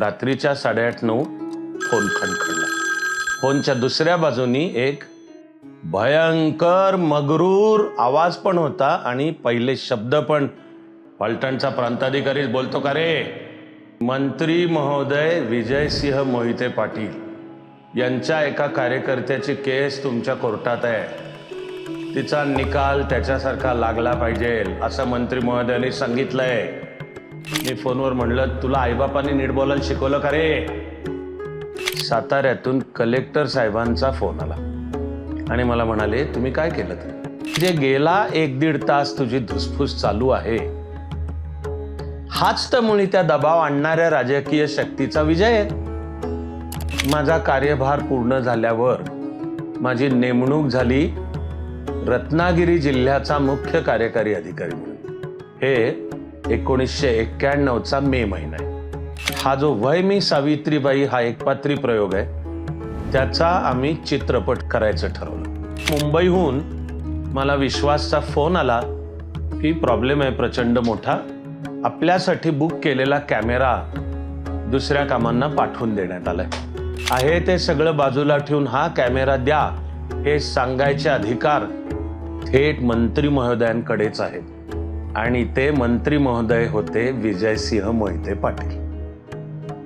रात्रीच्या साडेआठ नऊ फोन खणखणला. फोनच्या दुसऱ्या बाजूनी एक भयंकर मगरूर आवाज पण होता आणि पहिले शब्द पण. पलटणचा प्रांताधिकारीच बोलतो का रे? मंत्री महोदय विजयसिंह मोहिते पाटील यांच्या एका कार्यकर्त्याची केस तुमच्या कोर्टात आहे. तिचा निकाल त्याच्यासारखा लागला पाहिजे असं मंत्री महोदयांनी सांगितलंय. मी फोनवर म्हणलं तुला आईबापाने नीट बोलायला शिकवलं का रे? साताऱ्यातून कलेक्टर साहेबांचा फोन आला. आणि मला म्हणाले तुम्ही काय केलं जे म्हणजे गेला एक दीड तास तुझी धुसफूस चालू आहे. हाच तर मुळी त्या दबाव आणणाऱ्या राजकीय शक्तीचा विजय आहे. माझा कार्यभार पूर्ण झाल्यावर माझी नेमणूक झाली रत्नागिरी जिल्ह्याचा मुख्य कार्यकारी अधिकारी म्हणून. हे एकोणीसशे एक्क्याण्णवचा मे महिना आहे. हा जो वय मी सावित्रीबाई हा एकपात्री प्रयोग आहे. त्याचा आम्ही चित्रपट करायचं ठरवलं. मुंबईहून मला विश्वासचा फोन आला की प्रॉब्लेम आहे प्रचंड मोठा. आपल्यासाठी बुक केलेला कॅमेरा दुसऱ्या कामांना पाठवून देण्यात आलाय. आहे ते सगळं बाजूला ठेवून हा कॅमेरा द्या. हे सांगायचे अधिकार थेट मंत्री महोदयांकडेच आहेत. आणि ते मंत्री महोदय होते विजयसिंह मोहिते पाटील.